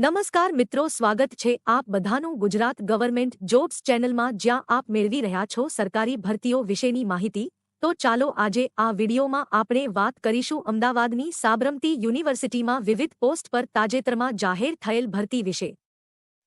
નમસ્કાર મિત્રો, સ્વાગત છે આપ બધાનું ગુજરાત ગવર્મેન્ટ જોબ્સ ચેનલમાં. જ્યાં આપ મેળવી રહ્યા છો સરકારી ભરતીઓ વિશેની માહિતી. તો ચાલો આજે આ વિડીયોમાં આપણે વાત કરીશું અમદાવાદની સાબરમતી યુનિવર્સિટીમાં વિવિધ પોસ્ટ પર તાજેતરમાં જાહેર થયેલ ભરતી વિશે.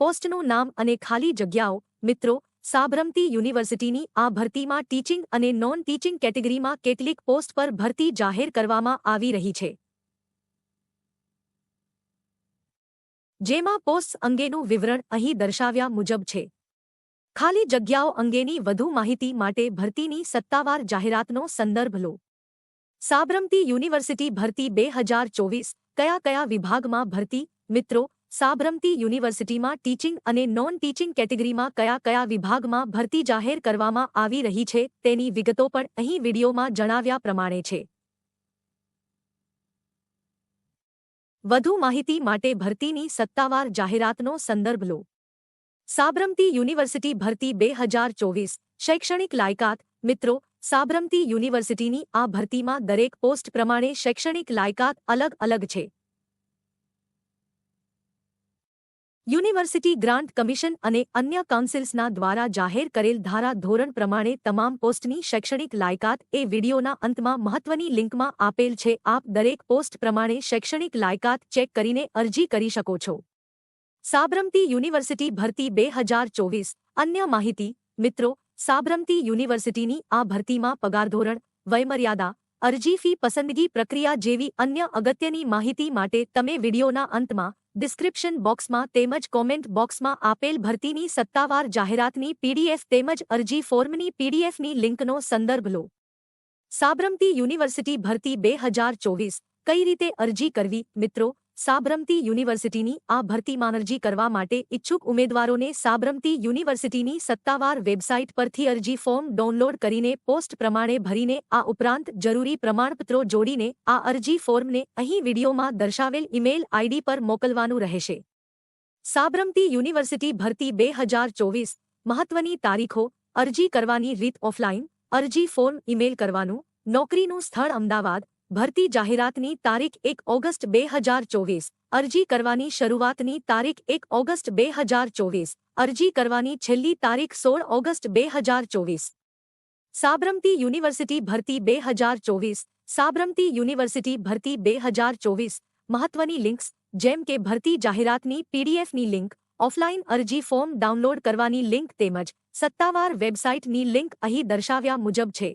પોસ્ટનું નામ અને ખાલી જગ્યાઓ, મિત્રો, સાબરમતી યુનિવર્સિટીની આ ભરતીમાં ટીચિંગ અને નોન ટીચિંગ કેટેગરીમાં કેટલીક પોસ્ટ પર ભરતી જાહેર કરવામાં આવી રહી છે. જેમાં પોસ્ટ અંગેનું વિવરણ અહીં દર્શાવ્યા મુજબ છે. ખાલી જગ્યાઓ અંગેની વધુ માહિતી માટે ભરતીની સત્તાવાર જાહેરાતનો સંદર્ભ લો. સાબરમતી યુનિવર્સિટી ભરતી બે હજાર ચોવીસ કયા કયા વિભાગમાં ભરતી, મિત્રો સાબરમતી યુનિવર્સિટીમાં ટીચિંગ અને નોન ટીચિંગ કેટેગરીમાં કયા કયા વિભાગમાં ભરતી જાહેર કરવામાં આવી રહી છે તેની વિગતો પણ અહીં વિડીયોમાં જણાવ્યા પ્રમાણે છે. વધુ માહિતી માટે ભરતીની સત્તાવાર જાહેરાતનો સંદર્ભ લો. સાબરમતી યુનિવર્સિટી ભરતી બે હજાર ચોવીસ. શૈક્ષણિક લાયકાત. મિત્રો, સાબરમતી યુનિવર્સિટીની આ ભરતીમાં દરેક પોસ્ટ પ્રમાણે શૈક્ષણિક લાયકાત અલગ અલગ છે. યુનિવર્સિટી ગ્રાન્ટ કમિશન અને અન્ય કાઉન્સિલ્સના દ્વારા જાહેર કરેલ ધારા ધોરણ પ્રમાણે તમામ પોસ્ટની શૈક્ષણિક લાયકાત એ વિડીયોના અંતમાં મહત્વની લિંકમાં આપેલ છે. આપ દરેક પોસ્ટ પ્રમાણે શૈક્ષણિક લાયકાત ચેક કરીને અરજી કરી શકો છો. સાબરમતી યુનિવર્સિટી ભરતી બે હજાર ચોવીસ. અન્ય માહિતી, મિત્રો, સાબરમતી યુનિવર્સિટીની આ ભરતીમાં પગારધોરણ વયમર્યાદા અરજી ફી પસંદગી પ્રક્રિયા જેવી અન્ય અગત્યની માહિતી માટે તમે વિડીયોના અંતમાં ડિસ્ક્રિપ્શન બોક્સમાં તેમજ કોમેન્ટ બોક્સમાં આપેલ ભરતીની સત્તાવાર જાહેરાતની પીડીએફ તેમજ અરજી ફોર્મની પીડીએફની લિંકનો સંદર્ભ લો. સાબરમતી યુનિવર્સિટી ભરતી બે હજાર ચોવીસ કઈ રીતે અરજી કરવી? મિત્રો સાબરમતી યુનિવર્સિટીની આ ભરતીમાં અરજી કરવા માટે ઇચ્છુક ઉમેદવારોને સાબરમતી યુનિવર્સિટીની સત્તાવાર વેબસાઇટ પરથી અરજી ફોર્મ ડાઉનલોડ કરીને પોસ્ટ પ્રમાણે ભરીને આ ઉપરાંત જરૂરી પ્રમાણપત્રો જોડીને આ અરજી ફોર્મને અહીં વિડીયોમાં દર્શાવેલ ઇમેઇલ આઈડી પર મોકલવાનું રહેશે. સાબરમતી યુનિવર્સિટી ભરતી બે હજાર ચોવીસ મહત્વની તારીખો, અરજી કરવાની રીત ઓફલાઈન અરજી ફોર્મ ઇમેઇલ કરવાનું, નોકરીનું સ્થળ અમદાવાદ ભરતી જાહેરાતની તારીખ એક ઓગસ્ટ બે હજાર ચોવીસ. અરજી કરવાની શરૂઆતની તારીખ એક ઓગસ્ટ બે હજાર ચોવીસ. અરજી કરવાની છેલ્લી તારીખ સોળ ઓગસ્ટ બે હજાર ચોવીસ. સાબરમતી યુનિવર્સિટી ભરતી બે હજાર ચોવીસ. સાબરમતી યુનિવર્સિટી ભરતી બે હજાર ચોવીસ. મહત્વની લિંક્સ, જેમ કે ભરતી જાહેરાતની પીડીએફની લિંક, ઓફલાઈન અરજી ફોર્મ ડાઉનલોડ કરવાની લિંક તેમજ સત્તાવાર વેબસાઇટની લિંક અહીં દર્શાવ્યા મુજબ છે.